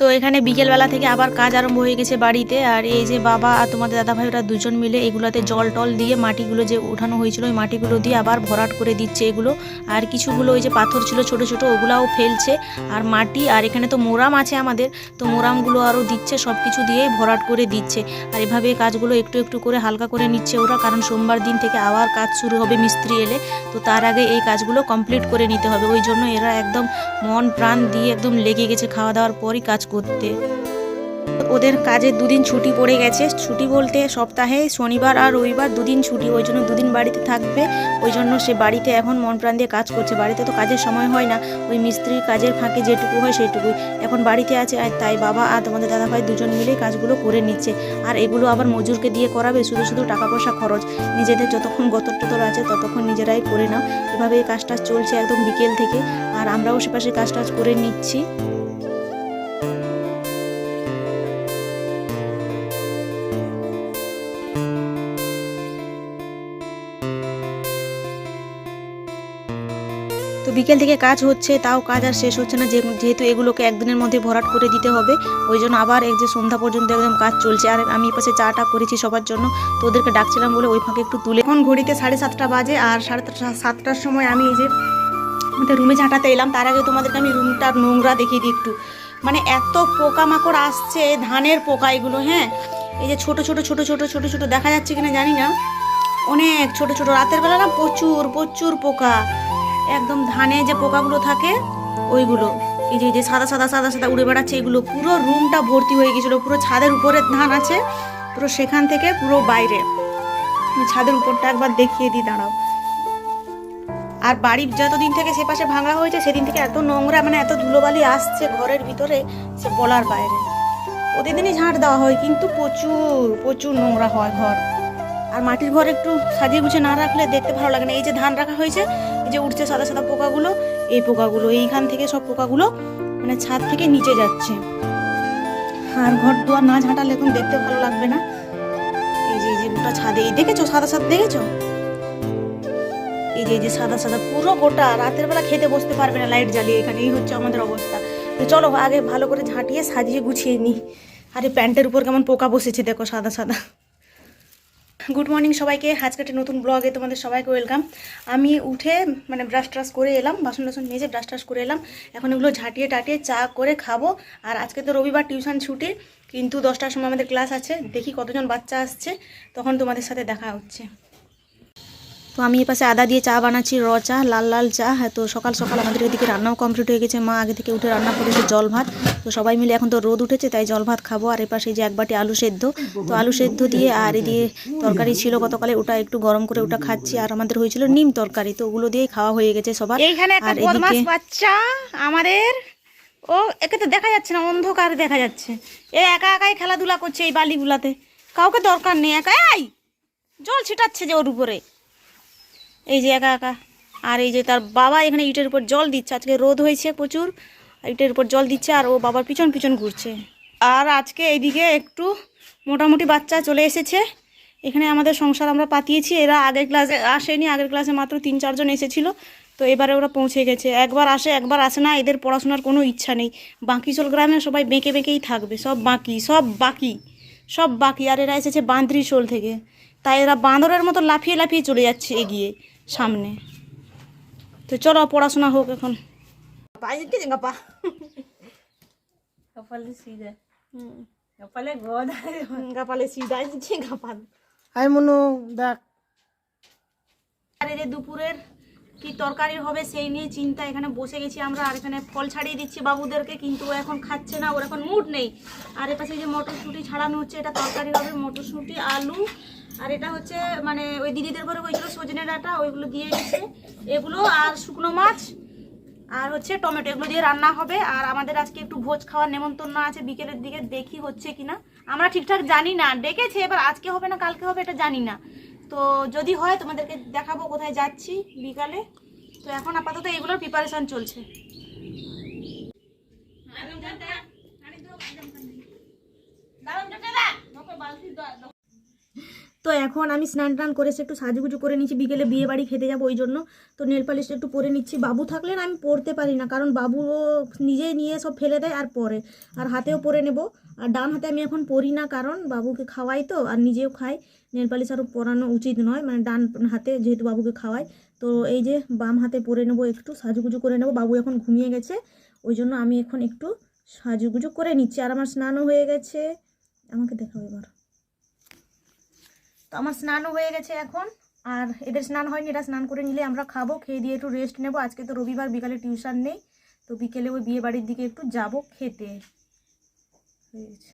তো এখানে বিকেলবেলা থেকে আবার কাজ আরম্ভ হয়ে গেছে বাড়িতে। আর এই যে বাবা আর তোমাদের দাদাভাই ওরা দুজন মিলে এগুলোতে জল টল দিয়ে মাটিগুলো যে উঠানো হয়েছিল, ওই মাটিগুলো দিয়ে আবার ভরাট করে দিচ্ছে এগুলো। আর কিছুগুলো ওই যে পাথর ছিল ছোট ছোট, ওগুলাও ফেলছে। আর মাটি, আর এখানে তো মোরাম আছে আমাদের, তো মোরামগুলো আরও দিচ্ছে সব কিছু দিয়ে ভরাট করে দিচ্ছে। আর এভাবে কাজগুলো একটু একটু করে হালকা করে নিচ্ছে ওরা, কারণ সোমবার দিন থেকে আবার কাজ শুরু হবে মিস্ত্রি এলে। তো তার আগে এই কাজগুলো কমপ্লিট করে নিতে হবে। ওই জন্য এরা একদম মন প্রাণ দিয়ে একদম লেগে গেছে। খাওয়া দাওয়ার পরই কাজ করতে। ওদের কাজে দুদিন ছুটি পড়ে গেছে। ছুটি বলতে সপ্তাহে শনিবার আর রবিবার দুদিন ছুটি, ওই জন্য দুদিন বাড়িতে থাকবে। ওই জন্য সে বাড়িতে এখন মন প্রাণ দিয়ে কাজ করছে। বাড়িতে তো কাজের সময় হয় না। ওই মিস্ত্রির কাজের ফাঁকে যেটুকু হয় সেইটুকুই। এখন বাড়িতে আছে আর তাই বাবা আর তোমাদের দাদা ভাই দুজন মিলে কাজগুলো করে নিচ্ছে। আর এগুলো আবার মজুরকে দিয়ে করাবে। শুধু শুধু টাকা পয়সা খরচ। নিজেদের যতক্ষণ গতর টতর আছে ততক্ষণ নিজেরাই করে নাও। এভাবে এই কাজটা চলছে একদম বিকেল থেকে। আর আমরাও সেপাশে কাজ টাজ করে নিচ্ছি। বিকেল থেকে কাজ হচ্ছে, তাও কাজ আর শেষ হচ্ছে না। যেহেতু এগুলোকে একদিনের মধ্যে ভরাট করে দিতে হবে, ওই জন্য আবার এক যে সন্ধ্যা পর্যন্ত একদম কাজ চলছে। আর আমি পাশে চাটা করেছি সবার জন্য, তো ওদেরকে ডাকছিলাম বলে ওই ফাঁকে একটু তুলে এখন ঘড়িতে সাড়ে সাতটা বাজে, আর সাড়ে সাতটার সময় আমি এই যে আমাদের রুমে ঝাঁটাতে এলাম, তার আগে তোমাদেরকে আমি রুমটা নোংরা দেখিয়ে দিই একটু। মানে এত পোকামাকড় আসছে, ধানের পোকা এগুলো হ্যাঁ? এই যে ছোট ছোট ছোট ছোট ছোট ছোট দেখা যাচ্ছে কিনা জানি না। অনেক ছোট ছোট, রাতের বেলা না প্রচুর প্রচুর পোকা। একদম ধানে যে পোকাগুলো থাকে, ওইগুলো। এই যে যে সাদা সাদা সাদা সাদা উড়ে বেড়াচ্ছে এগুলো। পুরো রুমটা ভর্তি হয়ে গেছিল, পুরো ছাদের উপরে ধান আছে, পুরো সেখান থেকে পুরো বাইরে। ছাদের উপরটা একবার দেখিয়ে দিই, দাঁড়াও। আর বাড়ির যতদিন থেকে সে পাশে ভাঙা হয়েছে, সেদিন থেকে এত নোংরা মানে এত ধুলোবালি আসছে ঘরের ভিতরে, সে বলার বাইরে। প্রতিদিনই ঝাঁট দেওয়া হয়, কিন্তু প্রচুর প্রচুর নোংরা হয় ঘর। আর মাটির ঘর একটু সাজিয়ে গুছিয়ে না রাখলে দেখতে ভালো লাগে না। এই যে ধান রাখা হয়েছে, এই যে উঠছে সাদা সাদা পোকাগুলো, এই পোকাগুলো, এইখান থেকে সব পোকাগুলো মানে ছাদ থেকে নিচে যাচ্ছে। আর ঘর দুয়ার না ঝাঁটালে এখন দেখতে ভালো লাগবে না। এই যে এই যে গোটা ছাদে, এই দেখেছ? সাদা সাদা দেখেছ? এই যে এই যে সাদা সাদা পুরো গোটা, রাতের বেলা খেতে বসতে পারবে না লাইট জ্বালিয়ে এখানে এই হচ্ছে আমাদের অবস্থা। তো চলো, আগে ভালো করে ঝাঁটিয়ে সাজিয়ে গুছিয়ে নিই। আরে প্যান্টের উপর কেমন পোকা বসেছে, দেখো সাদা সাদা। গুড মর্নিং সবাইকে। আজকে একটা নতুন ব্লগে তোমাদের সবাইকে ওয়েলকাম আমি উঠে মানে ব্রাশ ট্রাশ করে এলাম, বাসন টাসন মেজে ব্রাশ ট্রাশ করে এলাম। এখন এগুলো ঝাঁটিয়ে টাটিয়ে চা করে খাব। আর আজকে তো রবিবার টিউশন ছুটি, কিন্তু দশটার সময় আমাদের ক্লাস আছে। দেখি কতজন বাচ্চা আসছে, তখন তোমাদের সাথে দেখা হচ্ছে। তো আমি এপাশে আদা দিয়ে চা বানাচ্ছি র চা লাল লাল চা। হ্যাঁ তো সকাল সকাল আমাদের এদিকে রান্নাও কমপ্লিট হয়ে গেছে। মা আগে থেকে উঠে রান্না করেছে জল ভাত। তো সবাই মিলে এখন তো রোদ উঠেছে তাই জল ভাত খাব। আর এপাশে যে এক বাটি আলু সেদ্ধ। তো আলু সেদ্ধ দিয়ে আর এদিকে তরকারি ছিল গতকালে ওটা একটু গরম করে ওটা খাচ্ছি। আর আমাদের হয়েছিল নিম তরকারি তো ওগুলো দিয়েই খাওয়া হয়ে গেছে সবার। আর এদিকে বাচ্চা আমাদের। ও একে তো দেখা যাচ্ছে না অন্ধকারে দেখা যাচ্ছে। এ একা একাই খেলাধুলা করছে এই বালিগুলাতে। কাউকে দরকার নেই একা এই জল ছিটাচ্ছে যে ওর উপরে। এই যে একা একা। আর এই যে তার বাবা এখানে ইটের উপর জল দিচ্ছে। আজকে রোদ হয়েছে প্রচুর। ইটের উপর জল দিচ্ছে আর ও বাবার পিছন পিছন ঘুরছে। আর আজকে এইদিকে একটু মোটামুটি বাচ্চা চলে এসেছে। এখানে আমাদের সংসার আমরা পাতিয়েছি। এরা আগের ক্লাসে আসেনি। আগের ক্লাসে মাত্র তিন, চারজন এসেছিল। তো এবারে ওরা পৌঁছে গেছে। একবার আসে একবার আসে না। এদের পড়াশোনার কোনো ইচ্ছা নেই। বাঁকিচল গ্রামে সবাই বেঁকে বেঁকেই থাকবে। সব বাকি সব বাকি সব বাকি। আর এরা এসেছে বাঁধরি শোল থেকে। তাই এরা বাঁদরের মতো লাফিয়ে লাফিয়ে চলে যাচ্ছে এগিয়ে। সামনে। তো চলো পড়াশোনা হোক এখন। দুপুরের কি তরকারি হবে সেই নিয়ে চিন্তা। এখানে বসে গেছি আমরা আর এখানে ফল ছাড়িয়ে দিচ্ছি বাবুদেরকে কিন্তু ও এখন খাচ্ছে না ওর এখন মুড নেই। আর এপাশে যে মটরশুঁটি ছাড়ানো হচ্ছে এটা তরকারি হবে মটরশুঁটি আলু আর এটা হচ্ছে মানে ওই দিদিদের ঘরে হয়েছিল সজনে ডাঁটা, ওইগুলো দিয়ে গেছে এগুলো আর শুকনো মাছ, আর হচ্ছে টমেটো, এগুলো দিয়ে রান্না হবে। আর আমাদের আজকে একটু ভোজ খাওয়ার নেমন্তন্ন আছে, বিকেলের দিকে দেখি হচ্ছে কিনা। আমরা ঠিকঠাক জানি না, ডেকেছে, এবার আজকে হবে না, কালকে হবে এটা জানি না। তো যদি হয়, তোমাদেরকে দেখাবো কোথায় যাচ্ছি বিকালে। তো এখন আপাতত এগুলোর প্রিপারেশন চলছে। তো এখন আমি স্নান টান করে একটু সাজুগুজু করে নিচ্ছি বিকেলে বিয়ে বাড়ি খেতে যাব ওই জন্য। তো নেল পালিশটা একটু পরে নিচ্ছি। বাবু থাকলে না আমি পরতে পারি না, কারণ বাবু ও নিজেই নিয়ে সব ফেলে দেয় আর পরে। আর হাতেও পরে নেব। আর ডান হাতে আমি এখন পরি না, কারণ বাবুকে খাওয়াই তো, আর নিজেও খাই। নেল পালিশ আরও পরানো উচিত নয় মানে ডান হাতে যেহেতু বাবুকে খাওয়াই। তো এই যে বাম হাতে পরে নেব একটু, সাজুগুজু করে নেব। বাবু এখন ঘুমিয়ে গেছে, ওই জন্য আমি এখন একটু সাজুগুজু করে নিচ্ছি। আর আমার স্নানও হয়ে গেছে। আমাকে দেখাও এবার। তো আমার স্নানও হয়ে গেছে এখন। আর এদের স্নান হয়নি এটা স্নান করে নিলে আমরা খাব, খেয়ে দিয়ে একটু রেস্ট নেব। আজকে তো রবিবার, বিকালে টিউশন নেই। তো বিকেলে ওই বিয়ে বাড়ির দিকে একটু যাব খেতে। হয়ে গেছে।